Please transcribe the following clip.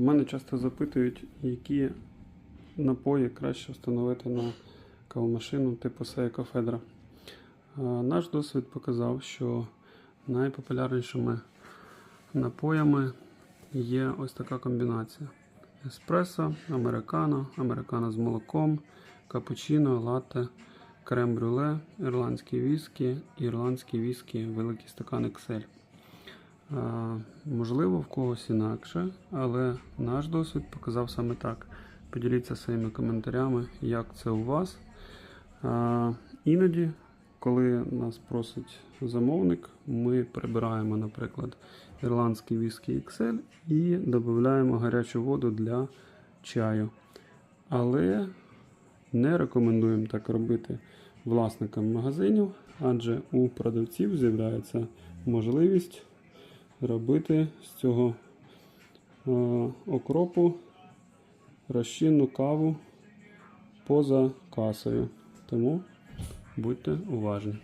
В мене часто запитують, які напої краще встановити на кавомашину типу Seiko Fedra. Наш досвід показав, що найпопулярнішими напоями є ось така комбінація: еспресо, американо, американо з молоком, капучино, латте, крем-брюле, ірландські віскі, ірландські віскі, великий стакан Excel. Можливо, в когось інакше, але наш досвід показав саме так. Поділіться своїми коментарями, як це у вас. Іноді, коли нас просить замовник, ми прибираємо, наприклад, ірландський віскі XL і додаємо гарячу воду для чаю. Але не рекомендуємо так робити власникам магазинів, адже у продавців з'являється можливість робити з цього е, окропу розчинну каву поза касою. Тому будьте уважні.